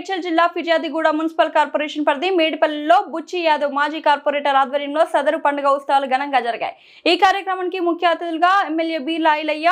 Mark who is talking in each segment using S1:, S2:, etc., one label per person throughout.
S1: మేడ్చల్ జిల్లా Peerzadiguda municipal corporation పరిధి మేడిపల్లిలో బుచ్చి యాదవ్ మాజీ కార్పొరేటర్ ఆధ్వర్యంలో సదరు పండుగ ఉత్సవాలు ఘనంగా జరిగాయి. ఈ కార్యక్రమానికి ముఖ్య అతిథులుగా MLA B Lailaiah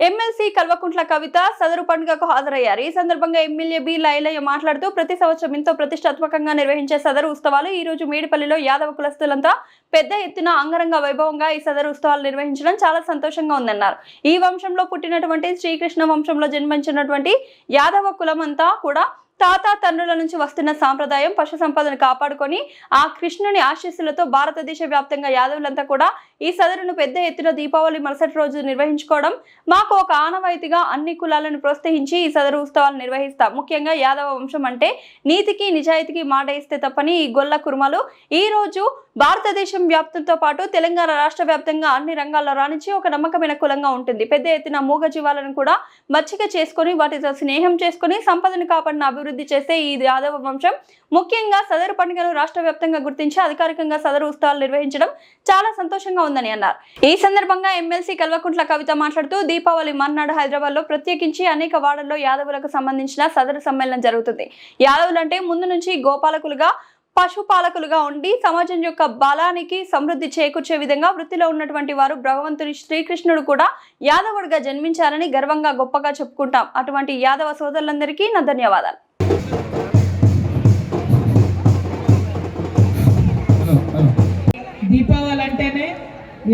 S1: MLC Kalvakuntla Kavitha సదరు పండుగకు హాజరయ్యారు. ఈ సందర్భంగా ఎమ్మెల్యే బి లాయలయ్య మాట్లాడుతూ ప్రతి సంవత్సరం ఎంతో ప్రతిష్టాత్మకంగా నిర్వహించే సదరు ఉత్సవాలు ఈ రోజు మేడిపల్లిలో యాదవ కులస్తులంతా పెద్ద ఎత్తున అంగరంగ వైభవంగా ఈ సదరు ఉత్సవాలు నిర్వహించడం చాలా సంతోషంగా ఉందన్నారు. ఈ వంశంలో పుట్టినటువంటి శ్రీకృష్ణ వంశంలో జన్మించినటువంటి యాదవ కులం అంతా కూడా తాత తండ్రుల నుంచి వస్తున్న సాంప్రదాయం పశు సంపదను కాపాడుకొని ఆ కృష్ణుని ఆశీస్సులతో భారతదేశ వ్యాప్తంగా యాదవులంతా కూడా ఈ సదరును పెద్ద ఎత్తున దీపావళి మరుసటి రోజు నిర్వహించుకోవడం మాకు ఒక ఆనవాయితీగా అన్ని కులాలను ప్రోత్సహించి ఈ సదరు ఉత్సవాలు నిర్వహిస్తాం. ముఖ్యంగా యాదవ వంశం అంటే నీతికి నిజాయితీకి మాట ఇస్తే తప్పని ఈ గొల్ల కుర్మలు. ఈ రోజు భారతదేశం వ్యాప్తంతో పాటు తెలంగాణ రాష్ట్ర వ్యాప్తంగా అన్ని రంగాల్లో రాణించి ఒక నమ్మకమైన కులంగా ఉంటుంది. పెద్ద ఎత్తున మూగ జీవాలను కూడా మచ్చిక చేసుకొని వాటితో స్నేహం చేసుకొని సంపదను కాపాడిన అభివృద్ధి అభివృద్ధి చేసే ఈ యాదవ వంశం ముఖ్యంగా సదరు పండుగను రాష్ట్ర వ్యాప్తంగా గుర్తించి అధికారికంగా సదరు ఉత్సవాలు నిర్వహించడం చాలా సంతోషంగా ఉందని అన్నారు. ఈ సందర్భంగా ఎమ్మెల్సీ కల్వకుంట్ల కవిత మాట్లాడుతూ దీపావళి మర్నాడు హైదరాబాద్లో ప్రత్యేకించి అనేక వార్డుల్లో యాదవులకు సంబంధించిన సదరు సమ్మేళనం జరుగుతుంది. యాదవులంటే ముందు నుంచి గోపాలకులుగా పశుపాలకులుగా ఉండి సమాజం యొక్క బలానికి సమృద్ధి చేకూర్చే విధంగా వృత్తిలో ఉన్నటువంటి వారు భగవంతుని శ్రీకృష్ణుడు కూడా యాదవుడిగా జన్మించారని గర్వంగా గొప్పగా చెప్పుకుంటాం. అటువంటి యాదవ సోదరులందరికీ నా ధన్యవాదాలు.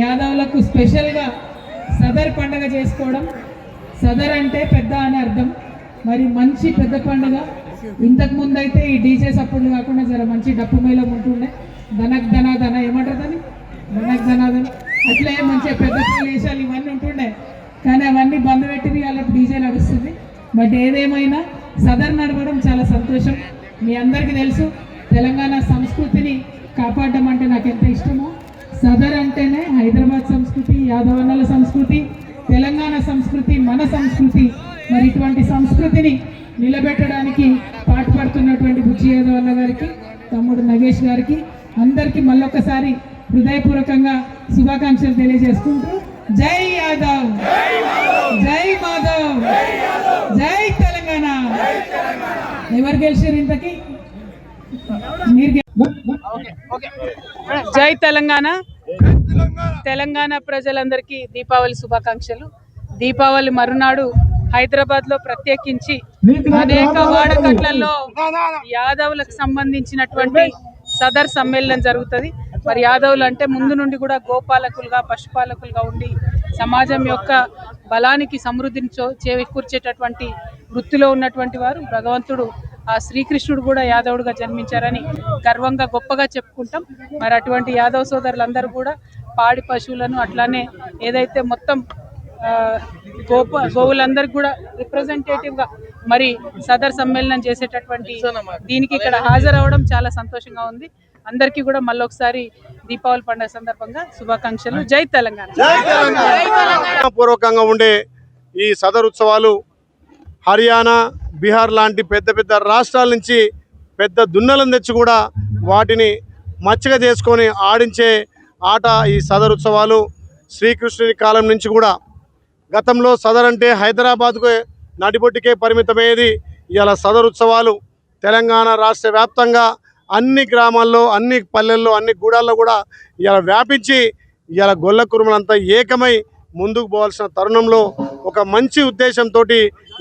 S2: యాదవులకు స్పెషల్గా సదర్ పండగ చేసుకోవడం. సదర్ అంటే పెద్ద అని అర్థం. మరి మంచి పెద్ద పండుగ. ఇంతకు ముందు అయితే ఈ డీజే సప్పుడు కాకుండా జర మంచి డప్పు మేళం ఉంటుండే. ధనక్ ధనాధన ఏమంటారు దాన్ని? ధనక్ ధనాధన అట్లే మంచిగా పెద్ద ప్రదేశాలు ఇవన్నీ ఉంటుండే. కానీ అవన్నీ బంద్ పెట్టి వాళ్ళకి డీజే నడుస్తుంది. బట్ ఏదేమైనా సదర్ నడవడం చాలా సంతోషం. మీ అందరికీ తెలుసు తెలంగాణ సంస్కృతిని కాపాడడం అంటే నాకు ఎంత ఇష్టమో. సదర్ అంటేనే హైదరాబాద్ సంస్కృతి యాదవనల సంస్కృతి తెలంగాణ సంస్కృతి మన సంస్కృతి. మరి ఇటువంటి సంస్కృతిని నిలబెట్టడానికి పాటుపడుతున్నటువంటి బుచ్చి యాదవన్న గారికి తమ్ముడు నగేష్ గారికి అందరికీ మళ్ళొకసారి హృదయపూర్వకంగా శుభాకాంక్షలు తెలియజేసుకుంటూ జై యాదవ్! జై మాధవ్! జై తెలంగాణ! ఎవరు గెలిచారు ఇంతకి? మీరు జై తెలంగాణ. తెలంగాణ ప్రజలందరికీ దీపావళి శుభాకాంక్షలు. దీపావళి మరునాడు హైదరాబాద్లో ప్రత్యేకించి అనేక వాడకట్లలో యాదవులకు సంబంధించినటువంటి సదర్ సమ్మేళనం జరుగుతుంది. మరి యాదవులు అంటే ముందు నుండి కూడా గోపాలకులుగా పశుపాలకులుగా ఉండి సమాజం యొక్క బలానికి సమృద్ధిని చో- చేకూర్చేటటువంటి వృత్తిలో ఉన్నటువంటి వారు. భగవంతుడు ఆ శ్రీకృష్ణుడు కూడా యాదవుడుగా జన్మించారని గర్వంగా గొప్పగా చెప్పుకుంటాం. మరి అటువంటి యాదవ సోదరులందరూ కూడా పాడి పశువులను అట్లానే ఏదైతే మొత్తం ఆ, గోప గోవులందరికీ కూడా రిప్రజెంటేటివ్గా మరి సదర్ సమ్మేళనం చేసేటటువంటి దీనికి ఇక్కడ హాజరవడం చాలా సంతోషంగా ఉంది. అందరికీ కూడా మళ్ళొకసారి దీపావళి పండుగ సందర్భంగా శుభాకాంక్షలు. జై తెలంగాణ.
S3: పూర్వకంగా ఉండే ఈ సదర్ ఉత్సవాలు హర్యానా బీహార్ లాంటి పెద్ద పెద్ద రాష్ట్రాల నుంచి పెద్ద దున్నలను తెచ్చి కూడా వాటిని మచ్చగా చేసుకొని ఆడించే ఆట ఈ సదర్ ఉత్సవాలు. శ్రీకృష్ణుని కాలం నుంచి కూడా గతంలో సదర్ అంటే హైదరాబాద్కు నడిబొట్టికే పరిమితమయ్యేది ఇలా సదర్ ఉత్సవాలు. తెలంగాణ రాష్ట్ర వ్యాప్తంగా అన్ని గ్రామాల్లో అన్ని పల్లెల్లో అన్ని గూడాల్లో కూడా ఇలా వ్యాపించి ఇలా గొల్ల కురుమలంతా ఏకమై ముందుకు పోవాల్సిన తరుణంలో ఒక మంచి ఉద్దేశంతో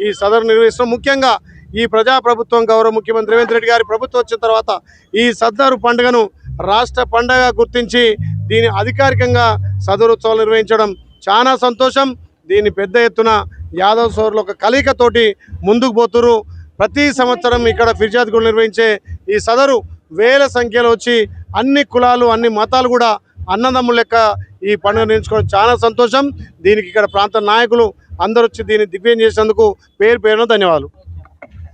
S3: ఈ సదరు నిర్వహిస్తాం ముఖ్యంగా ఈ ప్రజాప్రభుత్వం గౌరవ ముఖ్యమంత్రి రేవంత్ రెడ్డి గారి ప్రభుత్వం వచ్చిన తర్వాత ఈ సదరు పండుగను రాష్ట్ర పండుగ గుర్తించి దీని అధికారికంగా సదరు ఉత్సవాలు నిర్వహించడం చాలా సంతోషం. దీన్ని పెద్ద ఎత్తున యాదవ్ సోదరులు ఒక కలయికతోటి ముందుకు పోతురు ప్రతి సంవత్సరం ఇక్కడ ఫిర్యాదులు నిర్వహించే ఈ సదరు వేల సంఖ్యలో వచ్చి అన్ని కులాలు అన్ని మతాలు కూడా అన్నదమ్ముల లెక్క ఈ పండుగ నిర్వహించుకోవడం చాలా సంతోషం. దీనికి ఇక్కడ ప్రాంత నాయకులు అందరూ వచ్చి దీన్ని దివ్యం చేసేందుకు పేరు పేరున ధన్యవాదాలు.